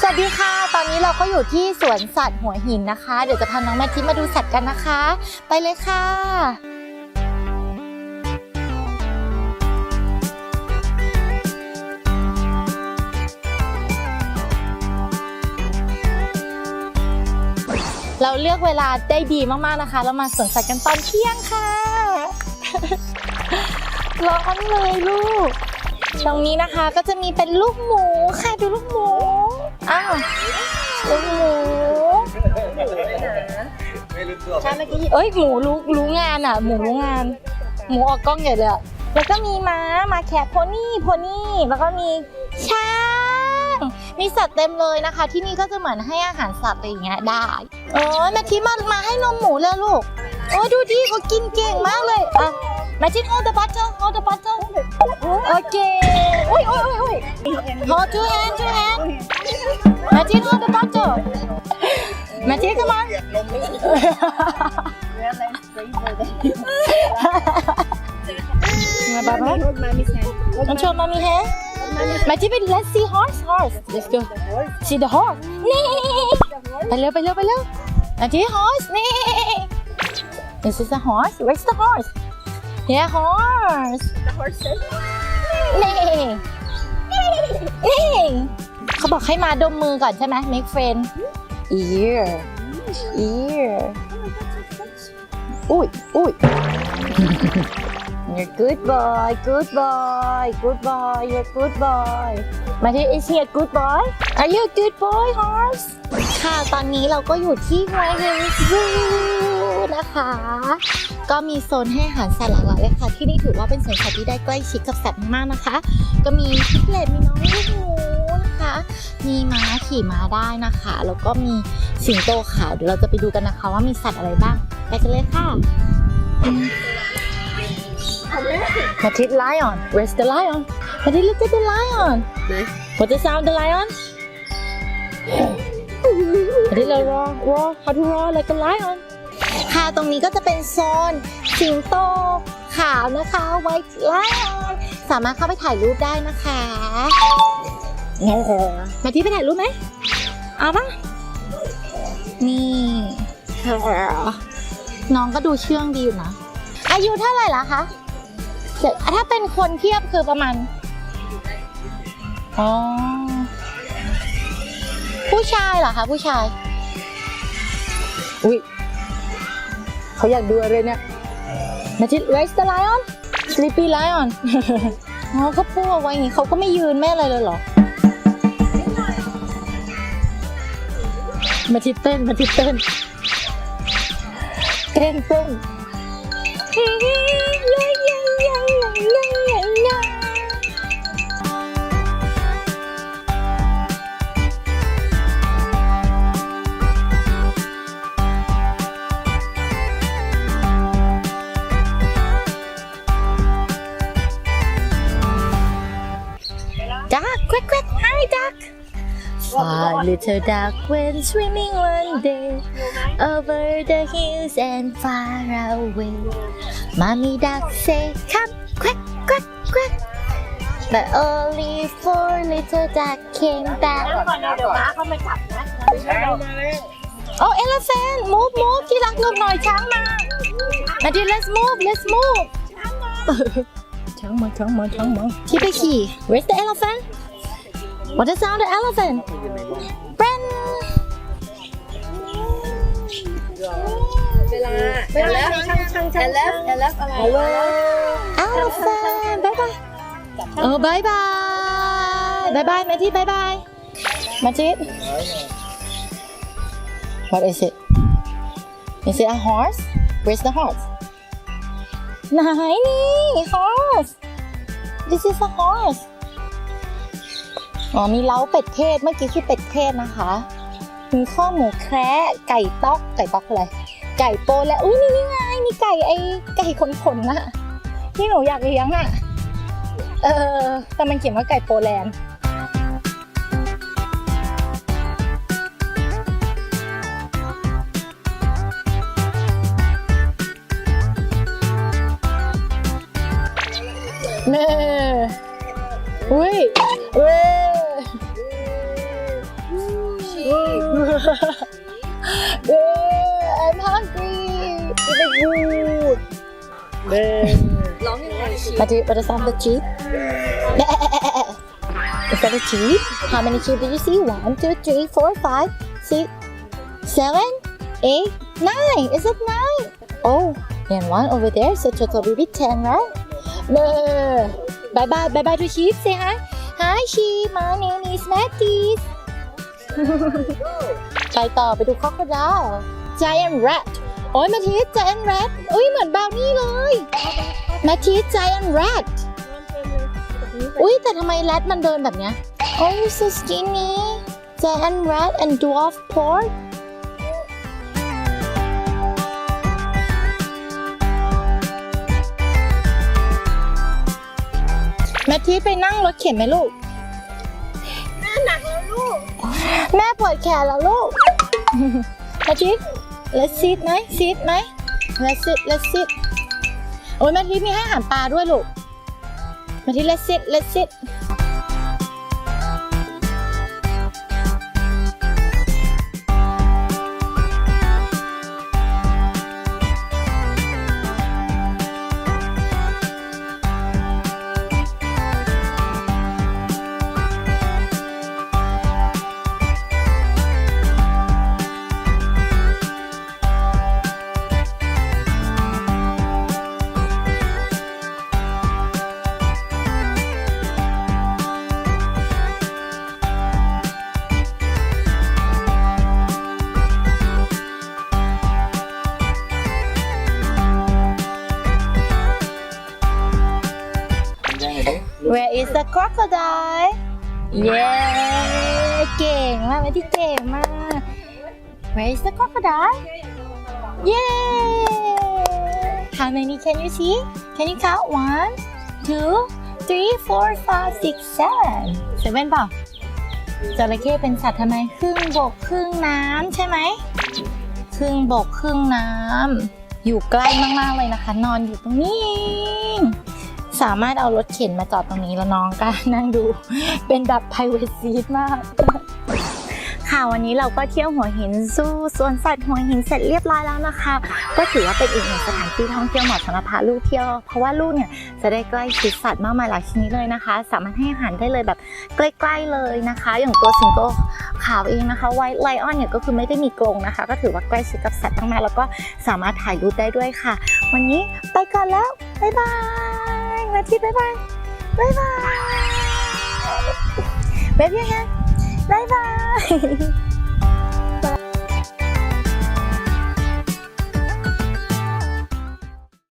สวัสดีค่ะ ตอนนี้เราก็อยู่ที่สวนสัตว์หัวหินนะคะ เดี๋ยวจะพาน้องแมททิมาดูสัตว์กันนะคะ ไปเลยค่ะ เราเลือกเวลาได้ดีมากๆนะคะ เรามาสวนสัตว์กันตอนเที่ยงค่ะ ร้อนเลยลูก ตรงนี้นะคะก็จะมีเป็นลูกหมูค่ะ ดูลูกหมู ใช่เมื่อกี้เอ้ยหมูรู้รู้งานอะ หมูรู้งาน หมูออกกล้องใหญ่เลยอะแล้วก็มีม้ามาแคปโพนี่โพนี่แล้วก็มีช้างมีสัตว์เต็มเลยนะคะ ที่นี่ก็จะเหมือนให้อาหารสัตว์อะไรอย่างเงี้ยได้เออแม่ทิมามาให้นมหมูแล้วลูกโอ้ดูดิเขากินเก่งมากเลยอะแม่ทิ hold the butter hold the butter โอเคอุ้ยอุ้ยอุ้ยอุ้ย hold two hand two hand แม่ทิ hold the butter แม่ทิ come on มา ชมมามีแฮะมาที่เป็น let's see horse horse let's go see the horse นี่ไปเร็วไปเร็วไปเร็วมาที่ horse นี่ this is a horse where's the horse yeah horse นี่นี่เขาบอกให้มาดมมือก่อนใช่ไหม make friend ear ear อุ้ยอุ้ย You're good boy, good boy, good boy, you're good boy. มาที่ is he a good boy? Are you a good boy, horse? ค่ะตอนนี้เราก็อยู่ที่ w a g n Zoo นะคะ ก็มีโซนให้อาหารสัตว์หลากหลายเลยค่ะ ที่นี่ถือว่าเป็นสวนสัตว์ที่ได้ใกล้ชิดกับสัตว์มากนะคะ ก็มีพิกเลตมีน้องลูกหะมีม้าขี่ม้าได้นะคะ แล้วก็มีสิงโตขาวเดี๋ยวเราจะไปดูกันนะคะว่ามีสัตว์อะไรบ้าง ไปกันเลยค่ะ Matit lion. Where's the lion? Matit, look at the lion. What the sound the lion? Matit, like roar, roar. How to roar like a lion? ค่ะตรงนี้ก็จะเป็นโซนสิงโตขาวนะคะ White lion สามารถเข้าไปถ่ายรูปได้นะคะ มาที่ไปถ่ายรูปไหมเอาปะนี่น้องก็ดูเชื่องดีอยู่นะ อายุเท่าไหร่ละคะเดี๋ยวถ้าเป็นคนเทียบคือประมาณ อ๋อ ผู้ชายเหรอคะผู้ชาย อุ้ยเขาอยากดูอะไรเนี่ยมาที่ Where's the lion Sleepy lion อ๋อเขาพูดเอาไว้อย่างงี้เขาก็ไม่ยืนแม่อะไรเลยเหรอ มาที่เต้นมาที่เต้นเต้นเต้น Duck, little duck, went swimming one day over the hills and far away. Mommy duck say, come, quick, quick, quick. But only four little duck came back. เดี๋ยวม้าเขามาจับนะ Oh, elephant, move, move. ที่รักหลบหน่อยช้างมา Matthew, let's move, let's move. ช้างมาช้างมาช้างมาที่ไปขี่ Where's the elephant? What is sound of elephant? Bren. เวลาเวลาช่างช่างช่างแล้วแล้วอะไร Elephant. Bye bye. Oh, bye bye. Bye bye, Matthew. Bye bye. Matthew. What is it? Is it a horse? Where's the horse? ไหนนี่ horse This is a horse อ๋อมีเล้าเป็ดเทศเมื่อกี้คือเป็ดเทศนะคะ มีข้อหมูแคระไก่ต๊อกไก่ต๊อกอะไรไก่โปและอุ้ยนี่นี่ไงมีไก่ไอ้ไก่ขนๆน่ะที่หนูอยากเลี้ยงอะเออแต่มันเขียนว่าไก่โปแลนด์เน่อุ้ยเว้ There, I'm hungry. Give me food. There. But, do, but it's the cheap. Is that a cheap? How many cheap did you see? One, two, three, four, five, six, seven, eight, nine. Is it nine? Oh, and one over there. So total will be ten, right? Bye bye. Bye bye to sheep. Say hi. Hi sheep. My name is Matisse. ไปต่อไปดูค o อก o ด i l e Giant rat โอ้ยแมาที Giant rat อุ้ยเหมือนบาวนี่เลยแมาที Giant rat อุ้ยแต่ทำไมแรดมันเดินแบบเนี้ย Oh you so skinny Giant rat and dwarf pork แม่ทีไปนั่งรถเข็นไหมลูก แม่ปวดแขนแล้วลูกแม่ทิพย์ let's sit ไหม sit ไหม let's sit let's sit โอ้ยแม่ทิพย์มีให้อาหารปลาด้วยลูกแม่ทิพย์ let's sit let's sit Where is the crocodile เย้เก่งมากแม่ที่เก่งมาก Where is the crocodile Yay How many can you see Can you count one two three four five six seven seven เปล่าจระเข้เป็นสัตว์ทำไมครึ่งบกครึ่งน้ำใช่ไหมครึ่งบกครึ่งน้ำอยู่ใกล้มากๆเลยนะคะ นอนอยู่ตรงนี้ สามารถเอารถเข็นมาจอดตรงนี้แล้วน้องก็นั่งดูเป็นแบบ private seat มาก ค่ะวันนี้เราก็เที่ยวหัวหินสู้สวนสัตว์หัวหินเสร็จเรียบร้อยแล้วนะคะ ก็ถือว่าเป็นอีกหนึ่งสถานที่ท่องเที่ยวเหมาะสำหรับพาลูกเที่ยวเพราะว่าลูกเนี่ยจะได้ใกล้ชิดสัตว์มากมายหลายชนิดเลยนะคะ สามารถให้อาหารได้เลยแบบใกล้ๆเลยนะคะ อย่างตัวสิงโตขาวเองนะคะไวท์ไลออนเนี่ยก็คือไม่ได้มีกรงนะคะ ก็ถือว่าใกล้ชิดกับสัตว์มากๆแล้วก็สามารถถ่ายรูปได้ด้วยค่ะ วันนี้ไปก่อนแล้วบ๊ายบาย มาที่บ๊ายบายบ๊ายบาย Wave your hand บ๊ายบาย